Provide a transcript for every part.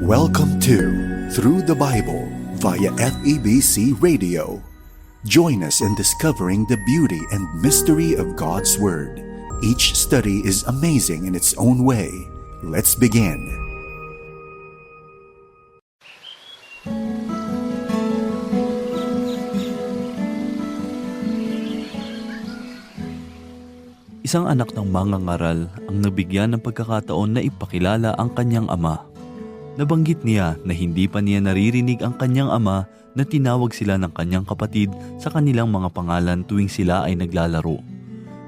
Welcome to Through the Bible via FEBC Radio. Join us in discovering the beauty and mystery of God's Word. Each study is amazing in its own way. Let's begin. Isang anak ng mangangaral ang nabigyan ng pagkakataon na ipakilala ang kanyang ama. Nabanggit niya na hindi pa niya naririnig ang kanyang ama na tinawag sila ng kanyang kapatid sa kanilang mga pangalan tuwing sila ay naglalaro.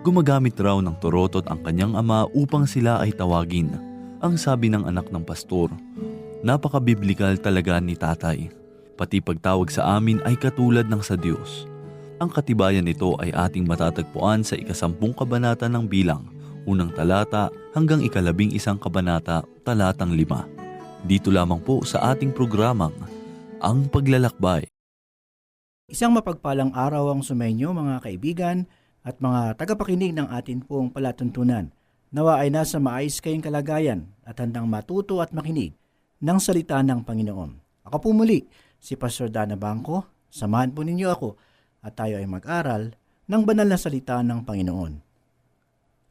Gumagamit raw ng turotot ang kanyang ama upang sila ay tawagin. Ang sabi ng anak ng pastor, napakabiblikal talaga ni tatay. Pati pagtawag sa amin ay katulad ng sa Diyos. Ang katibayan nito ay ating matatagpuan sa ikasampung kabanata ng bilang, unang talata hanggang ikalabing isang kabanata, talatang lima. Dito lamang po sa ating programang, Ang Paglalakbay. Isang mapagpalang araw ang sumainyo mga kaibigan at mga tagapakinig ng atin pong palatuntunan. Nawa ay nasa maayos kayong kalagayan at handang matuto at makinig ng salita ng Panginoon. Ako po muli, si Pastor Dana Bangko. Samahan po ninyo ako at tayo ay mag-aral ng banal na salita ng Panginoon.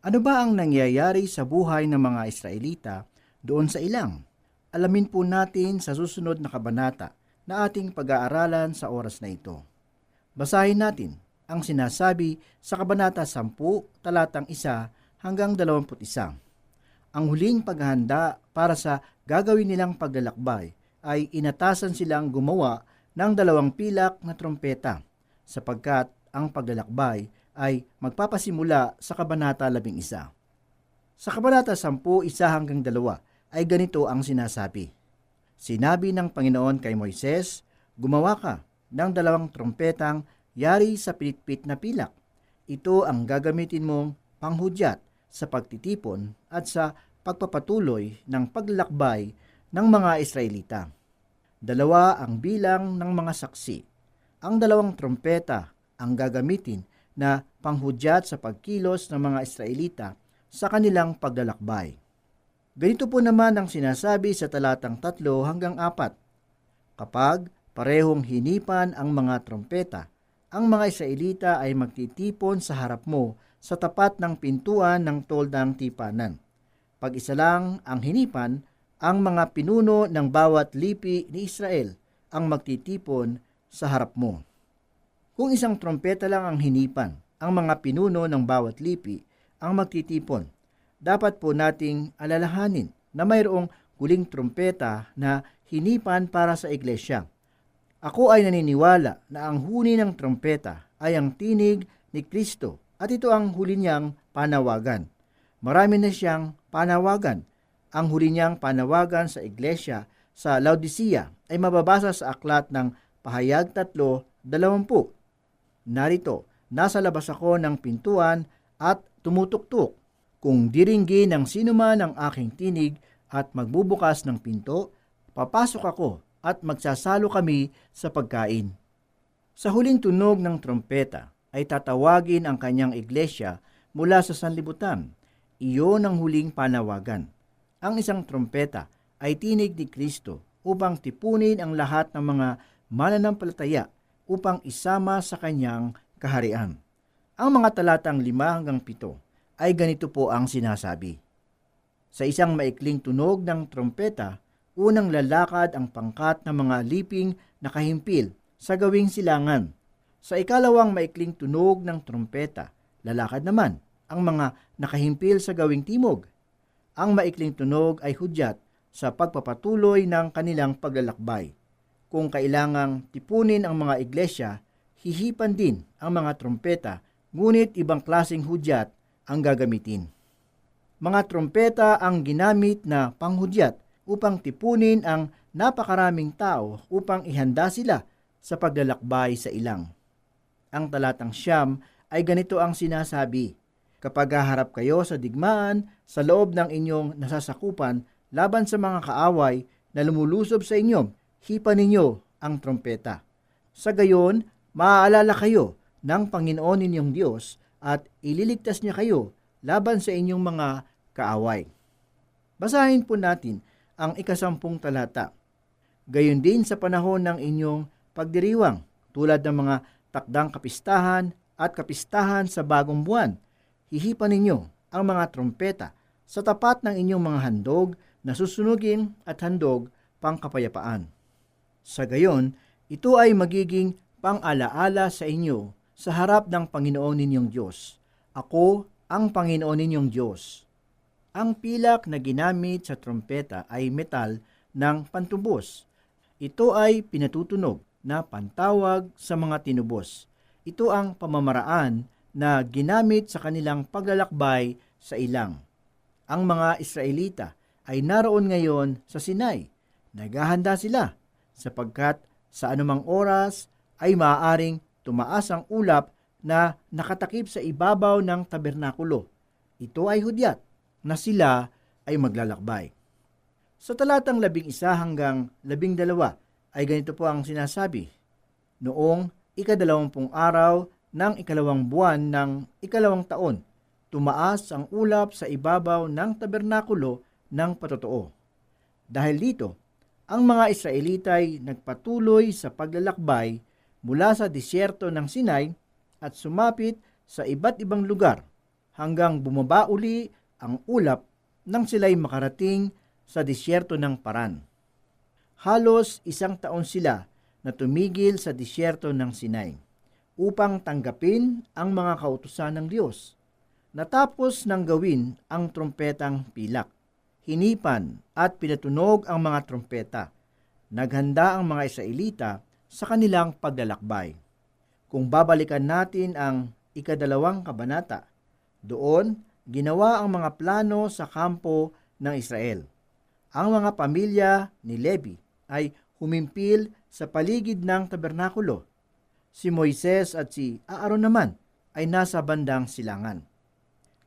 Ano ba ang nangyayari sa buhay ng mga Israelita doon sa ilang? Alamin po natin sa susunod na kabanata na ating pag-aaralan sa oras na ito. Basahin natin ang sinasabi sa Kabanata 10, talatang 1 hanggang 21. Ang huling paghahanda para sa gagawin nilang paglalakbay ay inatasan silang gumawa ng dalawang pilak na trompeta sapagkat ang paglalakbay ay magpapasimula sa Kabanata 11. Sa Kabanata 10, 1 hanggang 2 ay ganito ang sinasabi. Sinabi ng Panginoon kay Moises, Gumawa ka ng dalawang trompetang yari sa pilitpit na pilak. Ito ang gagamitin mong panghudyat sa pagtitipon at sa pagpapatuloy ng paglalakbay ng mga Israelita. Dalawa ang bilang ng mga saksi. Ang dalawang trompeta ang gagamitin na panghudyat sa pagkilos ng mga Israelita sa kanilang paglalakbay. Ganito po naman ang sinasabi sa talatang 3 hanggang 4. Kapag parehong hinipan ang mga trompeta, ang mga Israelita ay magtitipon sa harap mo sa tapat ng pintuan ng toldang tipanan. Pag isa lang ang hinipan, ang mga pinuno ng bawat lipi ni Israel ang magtitipon sa harap mo. Kung isang trompeta lang ang hinipan, ang mga pinuno ng bawat lipi ang magtitipon. Dapat po nating alalahanin na mayroong huling trompeta na hinipan para sa iglesia. Ako ay naniniwala na ang huni ng trompeta ay ang tinig ni Kristo at ito ang huli niyang panawagan. Marami na siyang panawagan. Ang huli niyang panawagan sa iglesia sa Laodicea ay mababasa sa aklat ng Pahayag 3.20. Narito, nasa labas ako ng pintuan at tumutuktok. Kung diringgi ng sinuman ang aking tinig at magbubukas ng pinto, papasok ako at magsasalo kami sa pagkain. Sa huling tunog ng trompeta ay tatawagin ang kanyang iglesia mula sa sanlibutan. Iyon ang huling panawagan. Ang isang trompeta ay tinig ni Kristo upang tipunin ang lahat ng mga mananampalataya upang isama sa kanyang kaharian. Ang mga talatang 5 hanggang 7 ay ganito po ang sinasabi. Sa isang maikling tunog ng trompeta, unang lalakad ang pangkat ng mga liping nakahimpil sa gawing silangan. Sa ikalawang maikling tunog ng trompeta, lalakad naman ang mga nakahimpil sa gawing timog. Ang maikling tunog ay hudyat sa pagpapatuloy ng kanilang paglalakbay. Kung kailangang tipunin ang mga iglesia, hihipan din ang mga trompeta, ngunit ibang klasing hudyat ang gagamitin. Mga trompeta ang ginamit na panghudyat upang tipunin ang napakaraming tao upang ihanda sila sa paglalakbay sa ilang. Ang talatang siyam ay ganito ang sinasabi, Kapag haharap kayo sa digmaan sa loob ng inyong nasasakupan laban sa mga kaaway na lumulusob sa inyo, hipa ninyo ang trompeta. Sa gayon, maaalala kayo ng Panginoon ninyong Diyos at ililigtas niya kayo laban sa inyong mga kaaway. Basahin po natin ang ikasampung talata. Gayon din sa panahon ng inyong pagdiriwang, tulad ng mga takdang kapistahan at kapistahan sa bagong buwan, hihipan ninyo ang mga trompeta sa tapat ng inyong mga handog na susunugin at handog pangkapayapaan. Sa gayon, ito ay magiging pang-alaala sa inyo sa harap ng Panginoon ninyong Diyos. Ako ang Panginoon ninyong Diyos. Ang pilak na ginamit sa trompeta ay metal ng pantubos. Ito ay pinatutunog na pantawag sa mga tinubos. Ito ang pamamaraan na ginamit sa kanilang paglalakbay sa ilang. Ang mga Israelita ay naroon ngayon sa Sinai. Naghahanda sila sapagkat sa anumang oras ay maaaring tumaas ang ulap na nakatakip sa ibabaw ng tabernakulo. Ito ay hudyat na sila ay maglalakbay. Sa talatang labing isa hanggang labing dalawa ay ganito po ang sinasabi. Noong ikadalawampung araw ng ikalawang buwan ng ikalawang taon, tumaas ang ulap sa ibabaw ng tabernakulo ng patotoo. Dahil dito, ang mga Israelita ay nagpatuloy sa paglalakbay mula sa disyerto ng Sinai at sumapit sa iba't ibang lugar hanggang bumaba uli ang ulap nang sila'y makarating sa disyerto ng Paran. Halos isang taon sila na tumigil sa disyerto ng Sinai upang tanggapin ang mga kautusan ng Diyos. Natapos nang gawin ang trompetang pilak. Hinipan at pinatunog ang mga trompeta. Naghanda ang mga Israelita sa kanilang paglalakbay. Kung babalikan natin ang ikadalawang kabanata, doon ginawa ang mga plano sa kampo ng Israel. Ang mga pamilya ni Levi ay humimpil sa paligid ng tabernakulo. Si Moises at si Aaron naman ay nasa bandang silangan.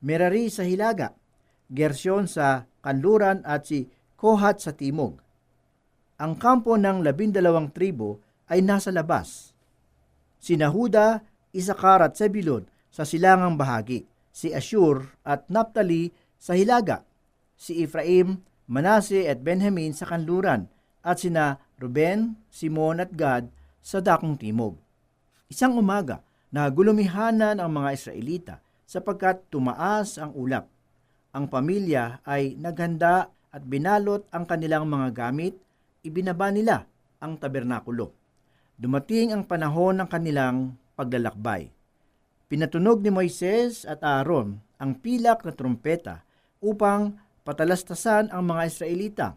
Merari sa hilaga, Gershon sa kanluran at si Kohat sa timog. Ang kampo ng labindalawang tribo ay nasa labas. Si Nahuda, Isakar at Zebulun sa silangang bahagi si Ashur at Naphtali sa hilaga, si Ephraim, Manase at Benjamin sa kanluran, at sina Ruben, Simon at Gad sa dakong timog. Isang umaga, nagulumihanan ang mga Israelita sapagkat tumaas ang ulap. Ang pamilya ay naghanda at binalot ang kanilang mga gamit, ibinaba nila ang tabernakulo. Dumating ang panahon ng kanilang paglalakbay. Pinatunog ni Moises at Aaron ang pilak na trompeta upang patalastasan ang mga Israelita.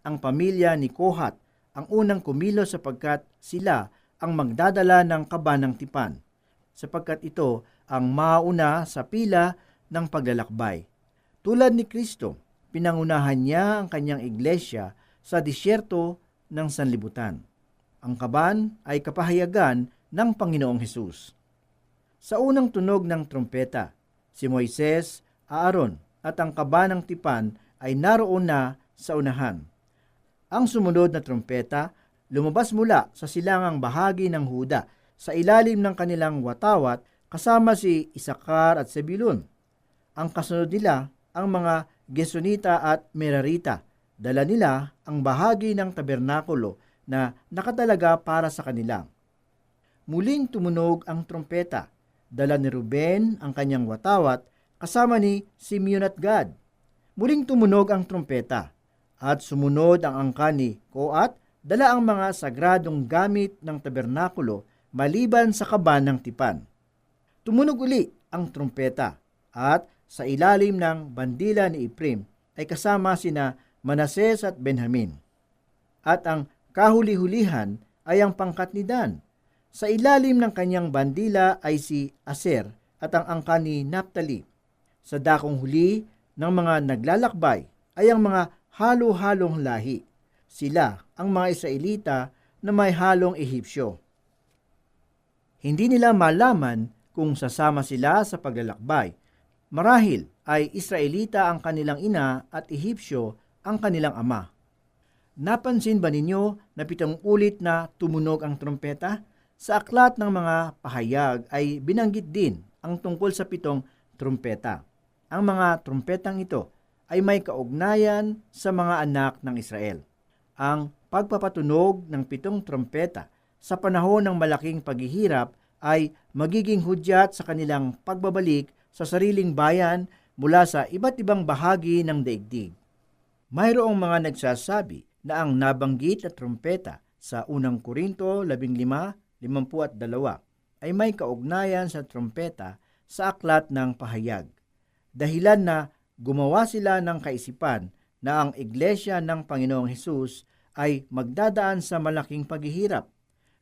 Ang pamilya ni Kohat ang unang kumilo sapagkat sila ang magdadala ng kabanang tipan, sapagkat ito ang mauna sa pila ng paglalakbay. Tulad ni Kristo, pinangunahan niya ang kanyang iglesia sa disyerto ng sanlibutan. Ang kaban ay kapahayagan ng Panginoong Hesus. Sa unang tunog ng trompeta, si Moises, Aaron at ang kaba ng tipan ay naroon na sa unahan. Ang sumunod na trompeta lumabas mula sa silangang bahagi ng Huda sa ilalim ng kanilang watawat kasama si Isakar at Sebilun. Ang kasunod nila ang mga Gesonita at Merarita. Dala nila ang bahagi ng tabernakulo na nakatalaga para sa kanila. Muling tumunog ang trompeta Dala ni Ruben ang kanyang watawat kasama ni Simeon at Gad. Muling tumunog ang trumpeta at sumunod ang angka ni Koat, dala ang mga sagradong gamit ng tabernakulo maliban sa kaban ng tipan. Tumunog uli ang trumpeta at sa ilalim ng bandila ni Iprim ay kasama sina Manases at Benjamin. At ang kahuli-hulihan ay ang pangkat ni Dan sa ilalim ng kanyang bandila ay si Aser at ang angka ni Naphtali. Sa dakong huli ng mga naglalakbay ay ang mga halo-halong lahi. Sila ang mga Israelita na may halong Ehipsyo. Hindi nila malaman kung sasama sila sa paglalakbay. Marahil ay Israelita ang kanilang ina at Ehipsyo ang kanilang ama. Napansin ba ninyo na pitong ulit na tumunog ang trompeta? Sa aklat ng mga pahayag ay binanggit din ang tungkol sa pitong trumpeta. Ang mga trumpetang ito ay may kaugnayan sa mga anak ng Israel. Ang pagpapatunog ng pitong trompeta sa panahon ng malaking paghihirap ay magiging hudyat sa kanilang pagbabalik sa sariling bayan mula sa iba't ibang bahagi ng daigdig. Mayroong mga nagsasabi na ang nabanggit na trompeta sa unang Korinto 15:52 ay may kaugnayan sa trompeta sa aklat ng pahayag. Dahilan na gumawa sila ng kaisipan na ang iglesia ng Panginoong Hesus ay magdadaan sa malaking paghihirap.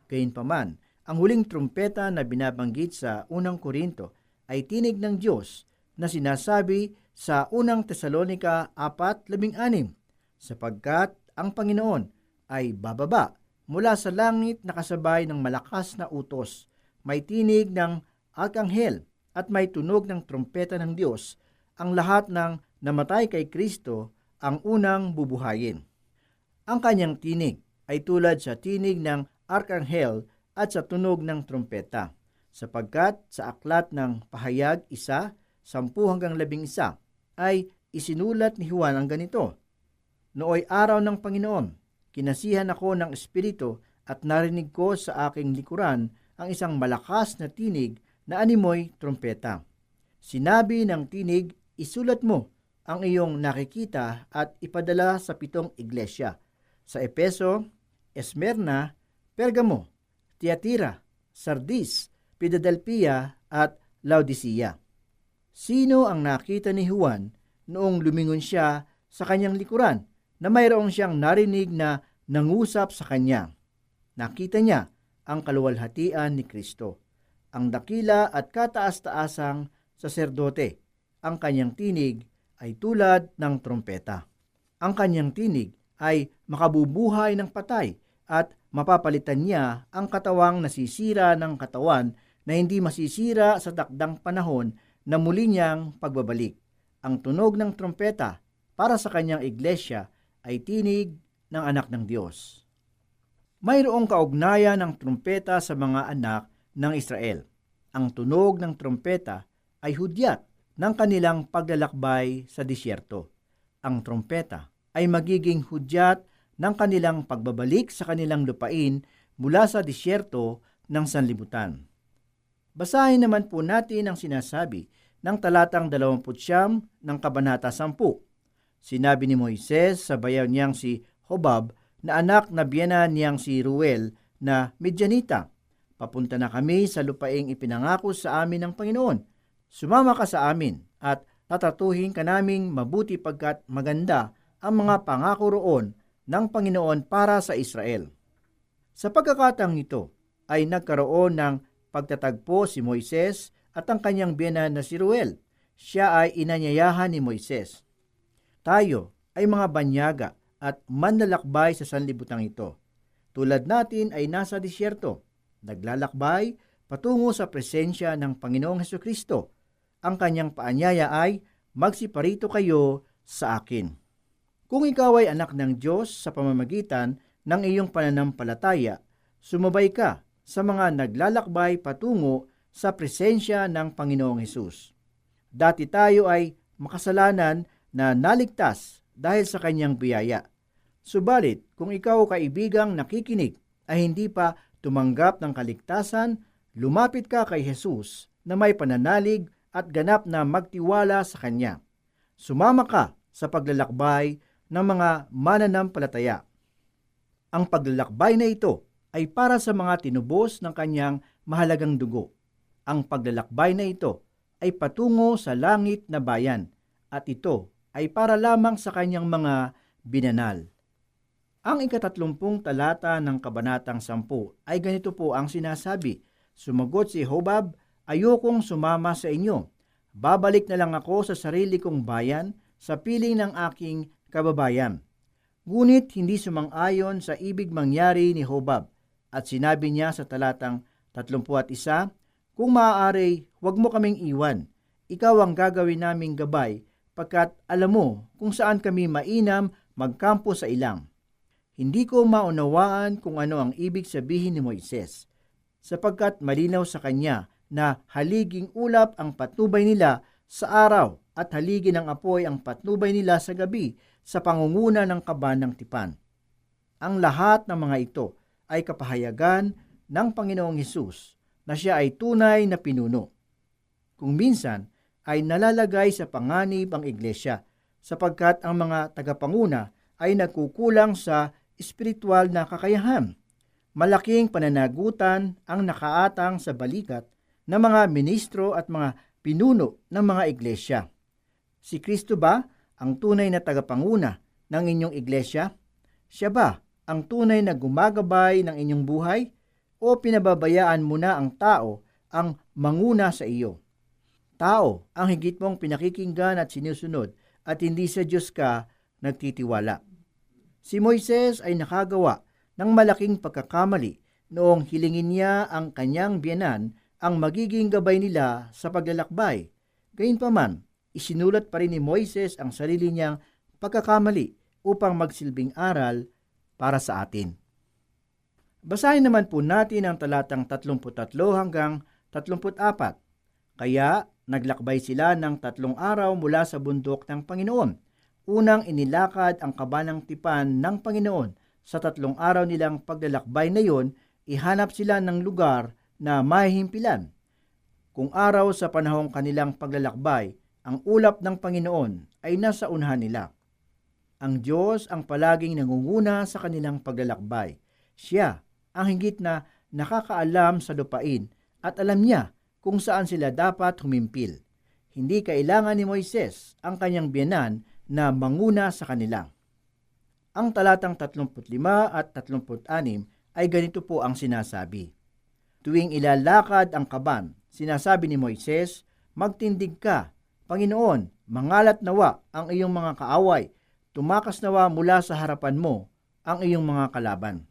Gayunpaman, ang huling trumpeta na binabanggit sa unang Korinto ay tinig ng Diyos na sinasabi sa unang Tesalonika 4.16 sapagkat ang Panginoon ay bababa mula sa langit na kasabay ng malakas na utos, may tinig ng arkanghel at may tunog ng trumpeta ng Diyos, ang lahat ng namatay kay Kristo ang unang bubuhayin. Ang kanyang tinig ay tulad sa tinig ng arkanghel at sa tunog ng trumpeta, sapagkat sa aklat ng pahayag isa, sampu hanggang labing isa, ay isinulat ni Juan ang ganito, Nooy araw ng Panginoon, kinasihan ako ng Espiritu at narinig ko sa aking likuran ang isang malakas na tinig na animoy trompeta. Sinabi ng tinig, isulat mo ang iyong nakikita at ipadala sa pitong iglesia. Sa Epeso, Esmerna, Pergamo, Tiatira, Sardis, Philadelphia at Laodicea. Sino ang nakita ni Juan noong lumingon siya sa kanyang likuran na mayroong siyang narinig na nangusap sa kanya? Nakita niya ang kaluwalhatian ni Kristo, ang dakila at kataas-taasang saserdote. Ang kanyang tinig ay tulad ng trompeta. Ang kanyang tinig ay makabubuhay ng patay at mapapalitan niya ang katawang nasisira ng katawan na hindi masisira sa takdang panahon na muli niyang pagbabalik. Ang tunog ng trompeta para sa kanyang iglesia ay tinig ng anak ng Diyos. Mayroong kaugnayan ng trompeta sa mga anak ng Israel. Ang tunog ng trompeta ay hudyat ng kanilang paglalakbay sa disyerto. Ang trompeta ay magiging hudyat ng kanilang pagbabalik sa kanilang lupain mula sa disyerto ng sanlibutan. Basahin naman po natin ang sinasabi ng talatang 20 ng Kabanata 10. Sinabi ni Moises sa bayaw niyang si Hobab na anak na biyana niyang si Ruel na Midyanita. Papunta na kami sa lupaing ipinangako sa amin ng Panginoon. Sumama ka sa amin at tatatuhin ka naming mabuti pagkat maganda ang mga pangako roon ng Panginoon para sa Israel. Sa pagkakatang ito ay nagkaroon ng pagtatagpo si Moises at ang kanyang biyana na si Ruel. Siya ay inanyayahan ni Moises. Tayo ay mga banyaga at manlalakbay sa sanlibutan ito. Tulad natin ay nasa disyerto, naglalakbay patungo sa presensya ng Panginoong Heso Kristo. Ang kanyang paanyaya ay, magsiparito kayo sa akin. Kung ikaw ay anak ng Diyos sa pamamagitan ng iyong pananampalataya, sumabay ka sa mga naglalakbay patungo sa presensya ng Panginoong Hesus. Dati tayo ay makasalanan na naligtas dahil sa kanyang biyaya. Subalit, kung ikaw kaibigang nakikinig ay hindi pa tumanggap ng kaligtasan, lumapit ka kay Jesus na may pananalig at ganap na magtiwala sa Kanya. Sumama ka sa paglalakbay ng mga mananampalataya. Ang paglalakbay na ito ay para sa mga tinubos ng kanyang mahalagang dugo. Ang paglalakbay na ito ay patungo sa langit na bayan at ito ay para lamang sa kanyang mga binanal. Ang ikatatlumpung talata ng Kabanatang Sampu ay ganito po ang sinasabi, Sumagot si Hobab, ayokong sumama sa inyo. Babalik na lang ako sa sarili kong bayan sa piling ng aking kababayan. Ngunit hindi sumang-ayon sa ibig mangyari ni Hobab at sinabi niya sa talatang 31, Kung maaari, huwag mo kaming iwan. Ikaw ang gagawin naming gabay pagkat alam mo kung saan kami mainam magkampo sa ilang. Hindi ko maunawaan kung ano ang ibig sabihin ni Moises, sapagkat malinaw sa kanya na haliging ulap ang patnubay nila sa araw at haligi ng apoy ang patnubay nila sa gabi sa pangunguna ng kaban ng tipan. Ang lahat ng mga ito ay kapahayagan ng Panginoong Hesus na siya ay tunay na pinuno. Kung minsan ay nalalagay sa panganib ang iglesia sapagkat ang mga tagapanguna ay nagkukulang sa espiritual na kakayahan. Malaking pananagutan ang nakaatang sa balikat ng mga ministro at mga pinuno ng mga iglesia. Si Kristo ba ang tunay na tagapanguna ng inyong iglesia? Siya ba ang tunay na gumagabay ng inyong buhay? O pinababayaan mo na ang tao ang manguna sa iyo? Tao ang higit mong pinakikinggan at sinusunod at hindi sa Diyos ka nagtitiwala. Si Moises ay nakagawa ng malaking pagkakamali noong hilingin niya ang kanyang biyanan ang magiging gabay nila sa paglalakbay. Gayunpaman, isinulat pa rin ni Moises ang sarili niyang pagkakamali upang magsilbing aral para sa atin. Basahin naman po natin ang talatang 33 hanggang 34. Kaya naglakbay sila ng tatlong araw mula sa bundok ng Panginoon. Unang inilakad ang kabanang tipan ng Panginoon. Sa tatlong araw nilang paglalakbay na yon, ihanap sila ng lugar na mahihimpilan. Kung araw sa panahong kanilang paglalakbay, ang ulap ng Panginoon ay nasa unahan nila. Ang Diyos ang palaging nangunguna sa kanilang paglalakbay. Siya ang higit na nakakaalam sa lupain at alam niya kung saan sila dapat humimpil. Hindi kailangan ni Moises ang kanyang biyanan na manguna sa kanila. Ang talatang 35 at 36 ay ganito po ang sinasabi. Tuwing ilalakad ang kaban, sinasabi ni Moises, Magtindig ka, Panginoon, mangalat nawa ang iyong mga kaaway, tumakas nawa mula sa harapan mo ang iyong mga kalaban.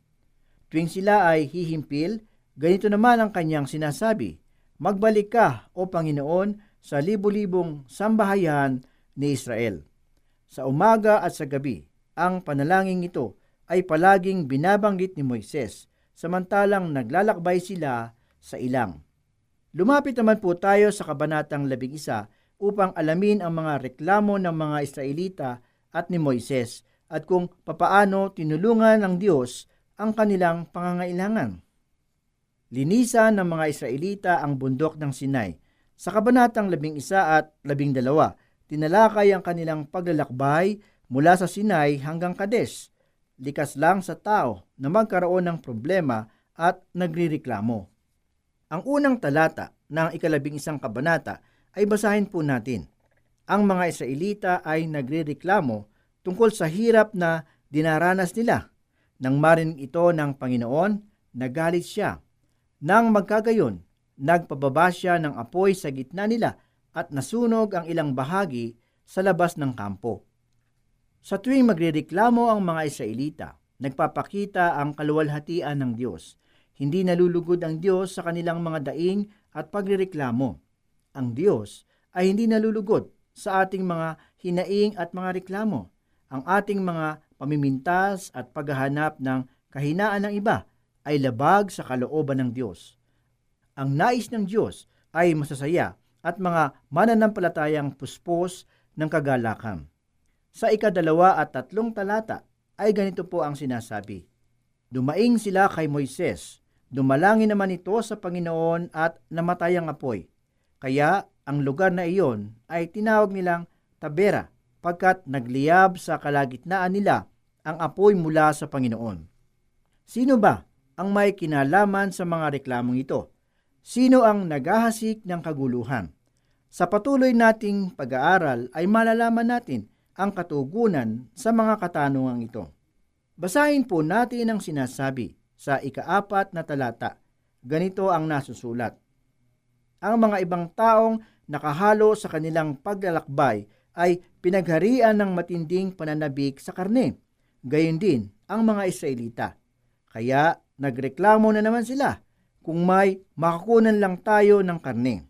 Tuwing sila ay hihimpil, ganito naman ang kanyang sinasabi, Magbalik ka, O Panginoon, sa libu-libong sambahayan ni Israel. Sa umaga at sa gabi, ang panalangin ito ay palaging binabanggit ni Moises, samantalang naglalakbay sila sa ilang. Lumapit naman po tayo sa Kabanatang 11 upang alamin ang mga reklamo ng mga Israelita at ni Moises at kung papaano tinulungan ng Diyos ang kanilang pangangailangan. Linisan ng mga Israelita ang bundok ng Sinai. Sa kabanatang 11 at 12, tinalakay ang kanilang paglalakbay mula sa Sinai hanggang Kades. Likas lang sa tao na magkaroon ng problema at nagrireklamo. Ang unang talata ng ikalabing isang kabanata ay basahin po natin. Ang mga Israelita ay nagrireklamo tungkol sa hirap na dinaranas nila. Nang marinig ito ng Panginoon, nagalit siya nang magkagayon, nagpababa siya ng apoy sa gitna nila at nasunog ang ilang bahagi sa labas ng kampo. Sa tuwing magrereklamo ang mga Israelita, nagpapakita ang kaluwalhatian ng Diyos. Hindi nalulugod ang Diyos sa kanilang mga daing at pagrereklamo. Ang Diyos ay hindi nalulugod sa ating mga hinaing at mga reklamo. Ang ating mga pamimintas at paghahanap ng kahinaan ng iba ay labag sa kalooban ng Diyos. Ang nais ng Diyos ay masasaya at mga mananampalatayang puspos ng kagalakan. Sa ikadalawa at tatlong talata ay ganito po ang sinasabi. Dumaing sila kay Moises, dumalangin naman ito sa Panginoon at namatay ang apoy. Kaya ang lugar na iyon ay tinawag nilang Tabera pagkat nagliyab sa kalagitnaan nila ang apoy mula sa Panginoon. Sino ba ang may kinalaman sa mga reklamong ito? Sino ang naghahasik ng kaguluhan? Sa patuloy nating pag-aaral ay malalaman natin ang katugunan sa mga katanungang ito. Basahin po natin ang sinasabi sa ikaapat na talata. Ganito ang nasusulat. Ang mga ibang taong nakahalo sa kanilang paglalakbay ay pinagharian ng matinding pananabik sa karne. Gayon din ang mga Israelita. Kaya Nagreklamo na naman sila kung may makakunan lang tayo ng karne.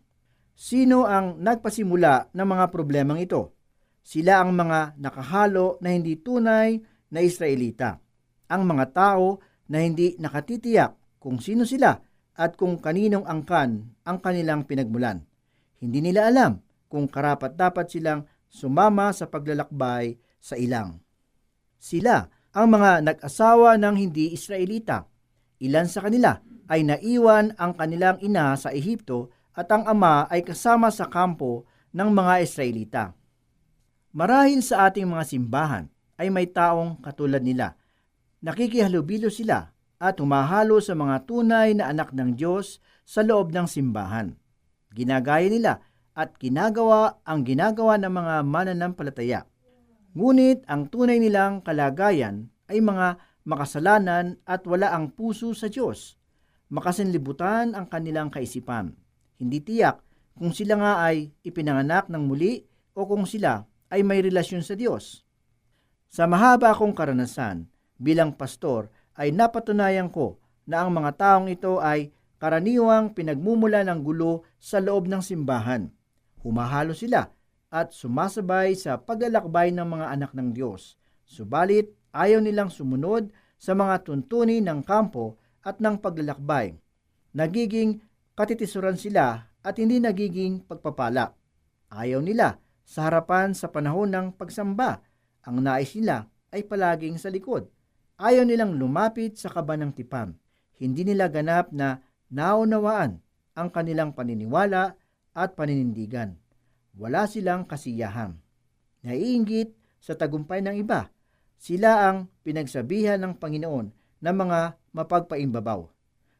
Sino ang nagpasimula ng mga problemang ito? Sila ang mga nakahalo na hindi tunay na Israelita. Ang mga tao na hindi nakatitiyak kung sino sila at kung kaninong angkan ang kanilang pinagmulan. Hindi nila alam kung karapat dapat silang sumama sa paglalakbay sa ilang. Sila ang mga nag-asawa ng hindi Israelita. Ilan sa kanila ay naiwan ang kanilang ina sa Ehipto at ang ama ay kasama sa kampo ng mga Israelita. Marahil sa ating mga simbahan ay may taong katulad nila. Nakikihalubilo sila at humahalo sa mga tunay na anak ng Diyos sa loob ng simbahan. Ginagaya nila at ginagawa ang ginagawa ng mga mananampalataya. Ngunit ang tunay nilang kalagayan ay mga makasalanan at wala ang puso sa Diyos. Makasinlibutan ang kanilang kaisipan. Hindi tiyak kung sila nga ay ipinanganak ng muli o kung sila ay may relasyon sa Diyos. Sa mahaba akong karanasan bilang pastor ay napatunayan ko na ang mga taong ito ay karaniwang pinagmumula ng gulo sa loob ng simbahan. Humahalo sila at sumasabay sa paglalakbay ng mga anak ng Diyos. Subalit ayaw nilang sumunod sa mga tuntunin ng kampo at ng paglalakbay. Nagiging katitisuran sila at hindi nagiging pagpapala. Ayaw nila sa harapan sa panahon ng pagsamba. Ang nais nila ay palaging sa likod. Ayaw nilang lumapit sa kaba ng tipan. Hindi nila ganap na naunawaan ang kanilang paniniwala at paninindigan. Wala silang kasiyahan. Naiinggit sa tagumpay ng iba. Sila ang pinagsabihan ng Panginoon ng mga mapagpaimbabaw.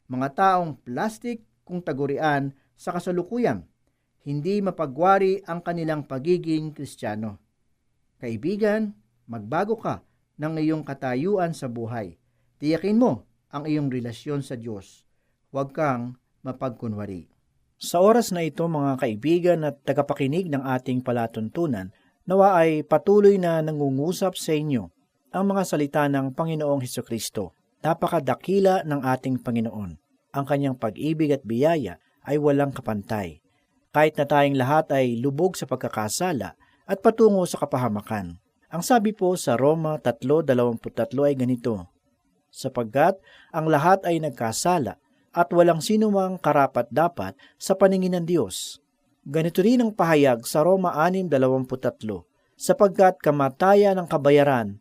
Mga taong plastik kung tagurian sa kasalukuyan. Hindi mapagwari ang kanilang pagiging kristyano. Kaibigan, magbago ka ng iyong katayuan sa buhay. Tiyakin mo ang iyong relasyon sa Diyos. Huwag kang mapagkunwari. Sa oras na ito mga kaibigan at tagapakinig ng ating palatuntunan, nawa ay patuloy na nangungusap sa inyo ang mga salita ng Panginoong Heso Kristo. Napakadakila ng ating Panginoon. Ang kanyang pag-ibig at biyaya ay walang kapantay. Kahit na tayong lahat ay lubog sa pagkakasala at patungo sa kapahamakan. Ang sabi po sa Roma 3.23 ay ganito, Sapagkat ang lahat ay nagkasala at walang sinumang karapat dapat sa paningin ng Diyos. Ganito rin ang pahayag sa Roma 6.23, sapagkat kamatayan ang kabayaran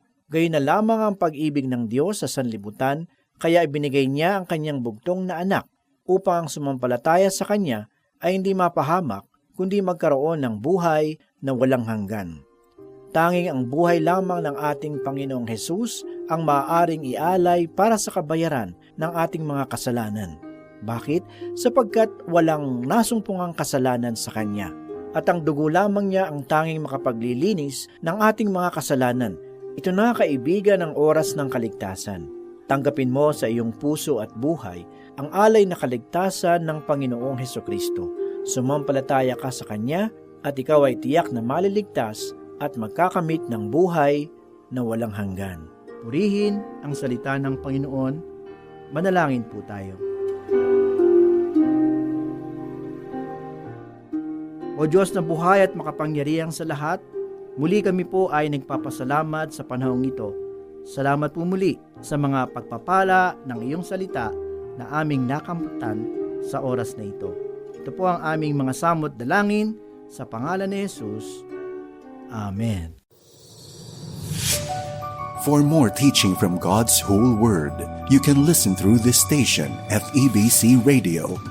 Gayon na lamang ang pag-ibig ng Diyos sa sanlibutan, kaya ibinigay niya ang kanyang bugtong na anak upang ang sumampalataya sa kanya ay hindi mapahamak kundi magkaroon ng buhay na walang hanggan. Tanging ang buhay lamang ng ating Panginoong Hesus ang maaaring ialay para sa kabayaran ng ating mga kasalanan. Bakit? Sapagkat walang nasumpungang kasalanan sa Kanya. At ang dugo lamang niya ang tanging makapaglilinis ng ating mga kasalanan. Ito na kaibigan ang oras ng kaligtasan. Tanggapin mo sa iyong puso at buhay ang alay na kaligtasan ng Panginoong Heso Kristo. Sumampalataya ka sa Kanya at ikaw ay tiyak na maliligtas at magkakamit ng buhay na walang hanggan. Purihin ang salita ng Panginoon. Manalangin po tayo. O Diyos na buhay at makapangyarihang sa lahat, muli kami po ay nagpapasalamat sa panahong ito. Salamat po muli sa mga pagpapala ng iyong salita na aming nakamtan sa oras na ito. Ito po ang aming mga samot dalangin sa pangalan ni Jesus. Amen. For more teaching from God's whole word, you can listen through this station, FEBC Radio.